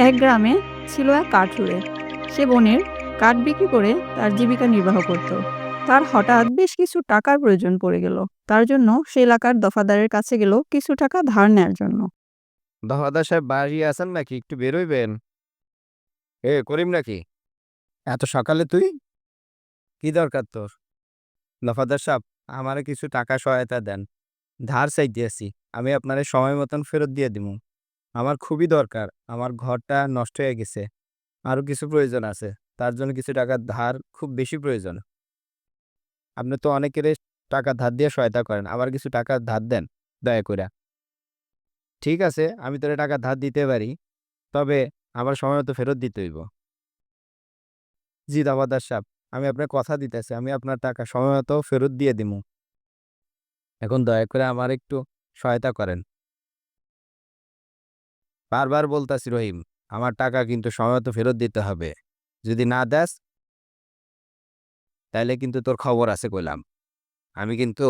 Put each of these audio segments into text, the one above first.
এক গ্রামে ছিল এক কাঠুরে। সে বনের কাঠ বিক্রি করে তার জীবিকা নির্বাহ করত। তার হঠাৎ বেশ কিছু টাকার প্রয়োজন পড়ে গেল। তার জন্য সে এলাকার দফাদারের কাছে গেল কিছু টাকা ধার নেয়ার জন্য। দফাদার সাহেব বাড়ি আছেন নাকি? একটু বেরোইবেন। এ, করিম নাকি? এত সকালে তুই? কি দরকার তোর? দফাদার সাহেব, আমারে কিছু টাকা সহায়তা দেন। ধার চাইতে আছি আমি আপনারে সময় মতন ফেরত দিয়ে দিব আমার খুবই দরকার। আমার ঘরটা নষ্ট হয়ে গেছে। আরও কিছু প্রয়োজন আছে। তার জন্য কিছু টাকা ধার খুব বেশি প্রয়োজন। আপনি তো অনেকের টাকা ধার দিয়ে সহায়তা করেন। আবার কিছু টাকা ধার দেন, দয়া করে। ঠিক আছে, আমি তোরে টাকা ধার দিতে পারি। তবে আমার সময় মতো ফেরত দিতে হইব। জি দাবাদার সাহেব আমি আপনার কথা দিতেছি। আমি আপনার টাকা সময় মতো ফেরত দিয়ে দিব এখন দয়া করে আমার একটু সহায়তা করেন। বারবার বলতাছি রহিম আমার টাকা কিন্তু সময় মতো ফেরত দিতে হবে। যদি না দেস তাহলে কিন্তু তোর খবর আছে কইলাম। আমি কিন্তু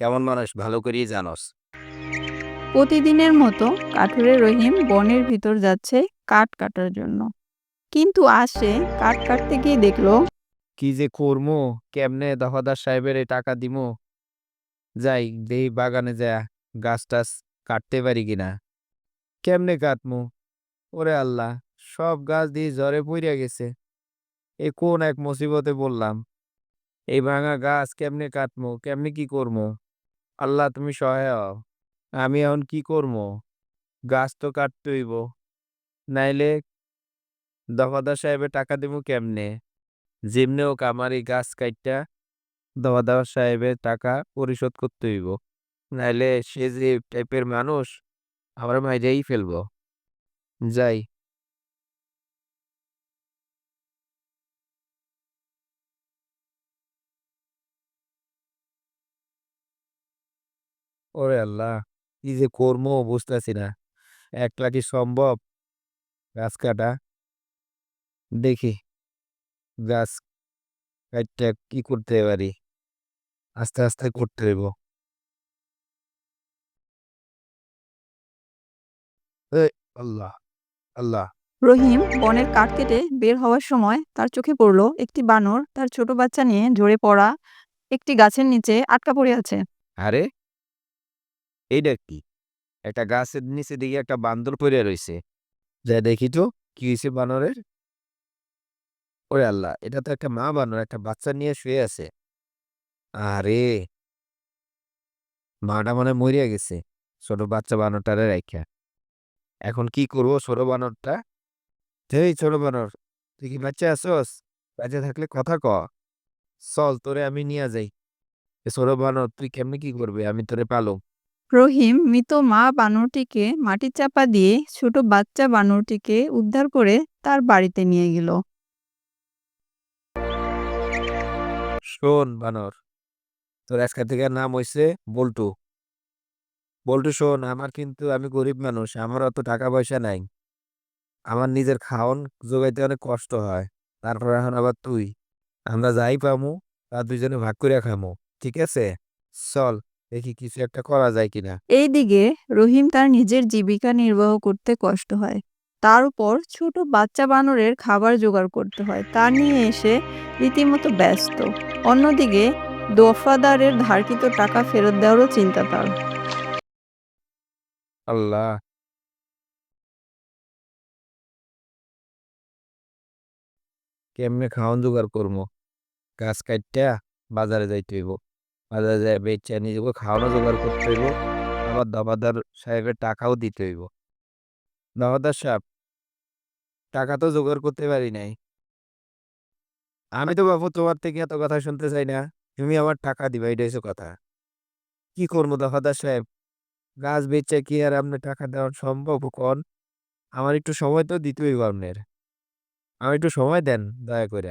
কেমন মানুষ ভালো করেই জানোস। প্রতিদিনের মতো কাঠুরে রহিম বনের ভিতর যাচ্ছে কাঠ কাটার জন্য। কিন্তু আসে কাঠ কাটতে গিয়ে দেখল কি যে করমু কেমনে দফাদার সাহেবের এই টাকা দিমু? যাই দেই বাগানে যা গাছ টাছ কাটতে পারি কিনা? কেমনে কাটমু? ওরে আল্লাহ, সব গাছ দিয়ে জ্বরে পইরা গেছে। এ কোন এক মুসিবতে বললাম এই ভাঙা গাছ কেমনে কাটমু? কেমনে কি করমু? আল্লাহ, তুমি সহায়। আমি এখন কি করমু? গাছ তো কাটতে হইব নাইলে দফাদার সাহেবের টাকা দিমু কেমনে? যেমনি হোক আমার এই গাছ কাইটটা দফাদার সাহেবের টাকা পরিশোধ করতে হইব নাইলে সে যে টাইপের মানুষ আমার মাইরেই ফেলব। যাই। ওরে আল্লাহ কি যে করব বুঝতেছি না। একলা কি সম্ভব? গাছ কাটা। দেখি, গাছ কাটটা কি করতে পারি? আস্তে আস্তে করতে হইব। এই আল্লাহ আল্লাহ। রহিম বনের কাঠ কেটে বের হওয়ার সময় তার চোখে পড়ল একটি বানর তার ছোট বাচ্চা নিয়ে ঝরে পড়া একটি গাছের নিচে আটকা পড়ে আছে। আরে! এইটা কি? একটা গাছের নিচে দিকে একটা বান্দর পড়ে রইছে। যা দেখি তো কি হয়েছে বানরের? ওরে আল্লাহ এটা তো একটা মা বানর একটা বাচ্চা নিয়ে শুয়ে আছে। আরে! মাটা মানে মরিয়া গেছে। ছোট বাচ্চা বানরটারে রাইখা। এখন কি করব ছোট বানরটা? এই ছোট বানর তুই কি বাচ্চা আছোস? বাচ্চা থাকলে কথা ক। চল তোরে আমি নিয়ে যাই। ছোট বানর তুই কেমনে কি করবি? আমি তোরে পালো রহিম মৃত মা বানরটিকে মাটি চাপা দিয়ে ছোট বাচ্চা বানরটিকে উদ্ধার করে তার বাড়িতে নিয়ে গেল। শোন বানর তোর আজকে থেকে নাম হইছে বল্টু। বল্টু শোন, আমার কিন্তু, আমি গরিব মানুষ, আমার অত টাকা পয়সা নাই। আমার নিজের খাওন জোগাইতে অনেক কষ্ট হয়। তারপর এখন আবার তুই। আমরা যাই পামু তা দুজনে ভাগ করে খামু। ঠিক আছে? চল, দেখি কিছু একটা করা যায় কিনা। এইদিকে রহিম তার নিজের জীবিকা নির্বাহ করতে কষ্ট হয়। তার উপর ছোট বাচ্চা বানরের খাবার জোগাড় করতে হয়। তা নিয়ে এসে রীতিমতো ব্যস্ত। অন্যদিকে দফাদারের ধারকৃত টাকা ফেরত দেওয়ারও চিন্তা তার। আল্লাহ। কেমনে খাওয়ান জোগাড় করব গাছ কাটটা বাজারে যাইতে হইব। বাজারে যাই বেচা নিজেকে খাওয়ানো জোগাড় করতে হইব। আবার দাবাদার সাহেবের টাকাও দিতে হইব। দাবাদার সাহেব, টাকা তো জোগাড় করতে পারি নাই। আমি তো বাবু তোমার থেকে এত কথা শুনতে চাই না। তুমি আমার টাকা দিবা হচ্ছে কথা। কি করব দফাদার সাহেব? গাছ বেচে কি আর আপনার টাকা দেওয়া সম্ভব কন? আমার একটু সময় তো দিতে হইব আপনার। আমার একটু সময় দেন, দয়া করে।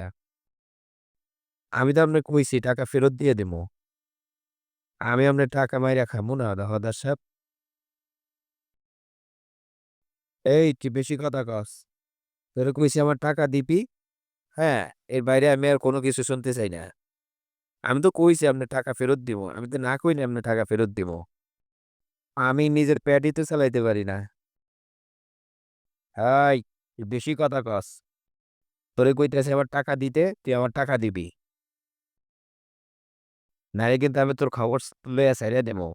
আমি তো আপনার কইছি, টাকা ফেরত দিয়ে দেবো আমি আপনার টাকা মাইরা খামু না দফাদার সাহেব। এই তুই বেশি কথা কস। তোর কইছি আমার টাকা দিবি? হ্যাঁ এর বাইরে আমি আর কোনো কিছু শুনতে চাই না। আমি তো কইছি আপনার টাকা ফেরত দিব আমি তো না কই না আপনার টাকা ফেরত দিব আমি নিজের প্যাডই তো চালাইতে পারি না। হাই বেশি কথা কস। তোরে কইতেছে আবার টাকা দিতে, তুই আমার টাকা দিবি। নারে কিন্তু আমি তোর খবর লইয়া সাইরে দেবো।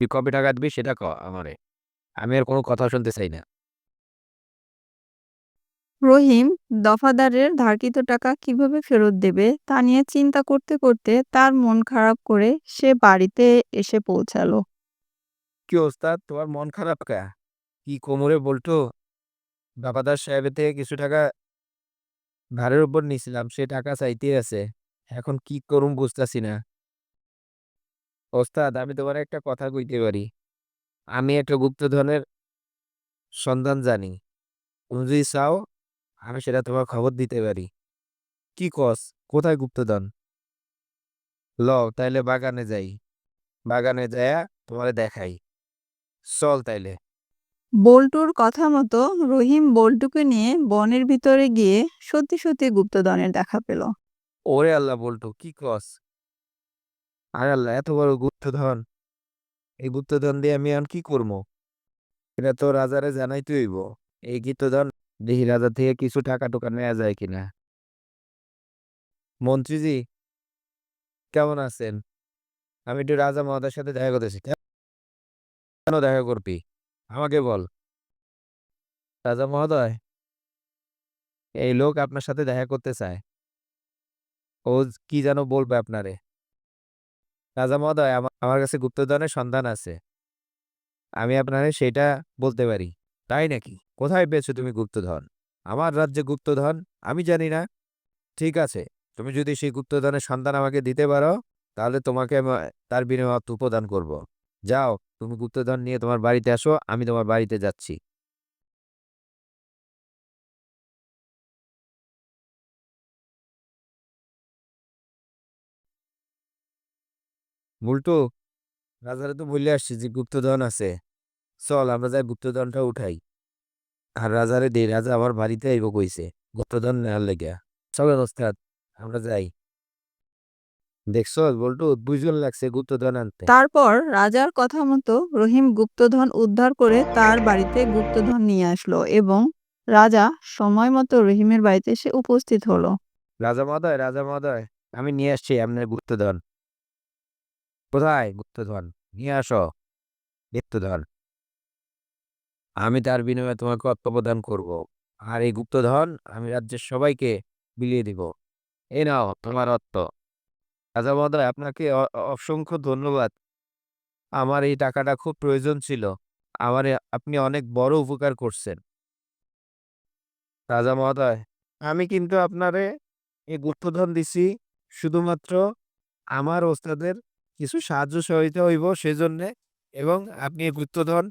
তুই কবে টাকা দিবি সেটা ক আমারে। আমি আর কোনো কথা শুনতে চাই না। রহিম দফাদারের ধারকৃত টাকা কীভাবে ফেরত দেবে তা নিয়ে চিন্তা করতে করতে তার মন খারাপ করে সে বাড়িতে এসে পৌঁছালো। কি ওস্তাদ তোমার মন খারাপ কা? কি কোমরে বলতো বাবাদার সাহেবের থেকে কিছু টাকা ধারের উপর নিছিলাম সে টাকা চাইতে আছে। এখন কি করুম বুঝতেছি না। ওস্তাদ, আমি তোমার একটা কথা কইতে পারি। আমি একটা গুপ্তধনের সন্ধান জানি। তুমি যদি চাও আমি সেটা তোমার খবর দিতে পারি। কি কস? কোথায় গুপ্তধন? ল তাইলে বাগানে যাই। বাগানে যায়া তোমারে দেখাই। চল তাইলে। বল্টুর কথা মতো রহিম বল্টুকে নিয়ে বনের ভিতরে গিয়ে সত্যি সত্যি গুপ্তধনের দেখা পেল। ওরে আল্লাহ বলতো কি কস? আরে আল্লাহ এত বড় গুপ্তধন। এই গুপ্তধন দিয়ে আমি এখন কি করব? এটা তো রাজারে জানাইতে হইব। এই গুপ্তধন দেখি রাজা থেকে কিছু টাকা টুকা নেওয়া যায় কিনা। মন্ত্রীজি, কেমন আছেন? আমি একটু রাজা মহোদয়ের সাথে দেখা করতেছি কেন দেখা করবি? আমাকে বল। রাজা মহোদয়, এই লোক আপনার সাথে দেখা করতে চায়। ও কি যেন বলবে আপনারে। রাজা মহোদয়, আমা- আমার কাছে গুপ্তধনের সন্ধান আছে। আমি আপনারে সেটা বলতে পারি। তাই নাকি? কোথায় পেয়েছ তুমি গুপ্তধন? আমার রাজ্যে গুপ্তধন? আমি জানি না। ঠিক আছে, তুমি যদি সেই গুপ্তধনের সন্ধান আমাকে দিতে পারো, তাহলে তোমাকে আমি তার বিনিময়ে অর্থ প্রদান করব। যাও, তুমি গুপ্তধন নিয়ে তোমার বাড়িতে আসো, আমি তোমার বাড়িতে যাচ্ছি। মুল্টু, রাজারে তো বলে আসছি যে গুপ্তধন আছে। চল আমরা যাই গুপ্তধনটা উঠাই। আর রাজারে দে রাজা আমার বাড়িতে আইব কইছে গুপ্তধন নেওয়ার লেগে। চলেন ওস্তাদ আমরা যাই। দেখছ বল্টু দুইজন লাগছে গুপ্তধন আনতে। তারপর রাজার কথা মতো রহিম গুপ্তধন উদ্ধার করে তার বাড়িতে গুপ্তধন নিয়ে আসলো এবং রাজা সময় মতো রহিমের বাড়িতে এসে উপস্থিত হলো। রাজা মহোদয় রাজা মহোদয় আমি নিয়ে আসছি আপনার গুপ্তধন। কোথায় গুপ্তধন? নিয়ে আসো। গুপ্তধন। আমি তার বিনিময়ে তোমাকে অর্থ প্রদান করব। আর এই গুপ্তধন আমি রাজ্যের সবাইকে বিলিয়ে দিব। এই নাও তোমার অর্থ। রাজা মহোদয়, আপনাকে অসংখ্য ধন্যবাদ। আমার এই টাকাটা খুব প্রয়োজন ছিল। আমার আপনি অনেক বড় উপকার করছেন। রাজা মহোদয়, আমি কিন্তু আপনারে এই গুপ্তধন দিছি শুধুমাত্র আমার ওস্তাদের কিছু সাহায্য সহযোগিতা হইব সেজন্যে এবং আপনি এই গুপ্তধন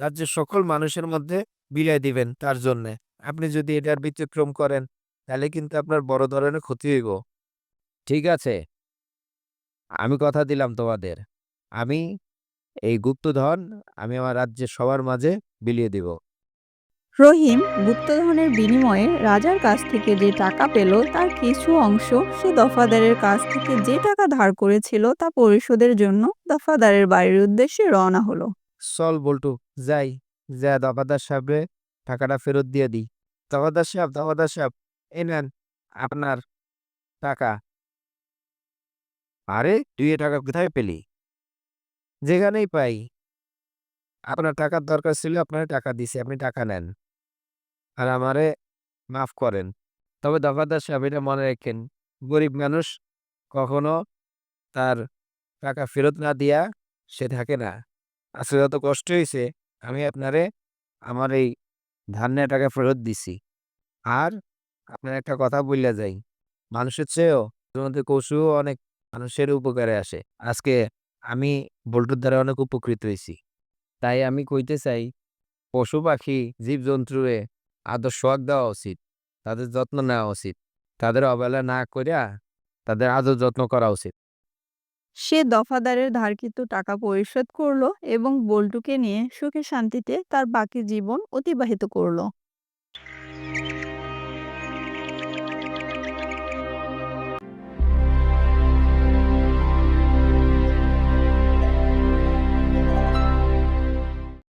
রাজ্যের সকল মানুষের মধ্যে বিলিয়ে দিবেন তার জন্যে। আপনি যদি এটার ব্যতিক্রম করেন, তাহলে কিন্তু আপনার বড় ধরনের ক্ষতি হইব। ঠিক আছে। আমি কথা দিলাম তোমাদের। আমি এই গুপ্তধন আমি আমার রাজ্যের সবার মাঝে বিলিয়ে দিব। রহিম গুপ্তধনের বিনিময়ে রাজার কাছ থেকে যে টাকা পেল, তার কিছু অংশ সে দফাদারের কাছ থেকে যে টাকা ধার করেছিল, তা পরিশোধের জন্য দফাদারের বাড়ির উদ্দেশ্যে রওনা হলো। চল বল্টু যাই যা দফাদার সাহেবে টাকাটা ফেরত দিয়ে দিই। দফাদার সাহেব দফাদার সাহেব এই নেন আপনার টাকা। আরে তুই এ টাকা কোথায় পেলি? যেখানেই পাই। আপনার টাকার দরকার ছিল আপনার টাকা দিছি আপনি টাকা নেন। আর আমারে মাফ করেন। তবে দফাদার সাহেব এটা মনে রাখেন গরিব মানুষ কখনো তার টাকা ফেরত না দিয়া সে থাকে না। আসলে যত কষ্ট হয়েছে আমি আপনারে আমার এই ধার নেওয়া টাকা ফেরত দিছি। আর আপনার একটা কথা বললে যাই, মানুষের চেয়েও তোমাদের কৌশলও অনেক মানুষের উপকারে আসে। আজকে আমি বল্টুর দ্বারা অনেক উপকৃত হয়েছি তাই আমি কইতে চাই, পশু পাখি, জীবজন্তুরে আদর সোয়াগ দেওয়া উচিত, তাদের যত্ন নেওয়া উচিত, তাদের অবহেলা না করিয়া তাদের আদর যত্ন করা উচিত। সে দফাদারের ধারকৃত টাকা পরিশোধ করল এবং বল্টুকে নিয়ে সুখে শান্তিতে তার বাকি জীবন অতিবাহিত করল।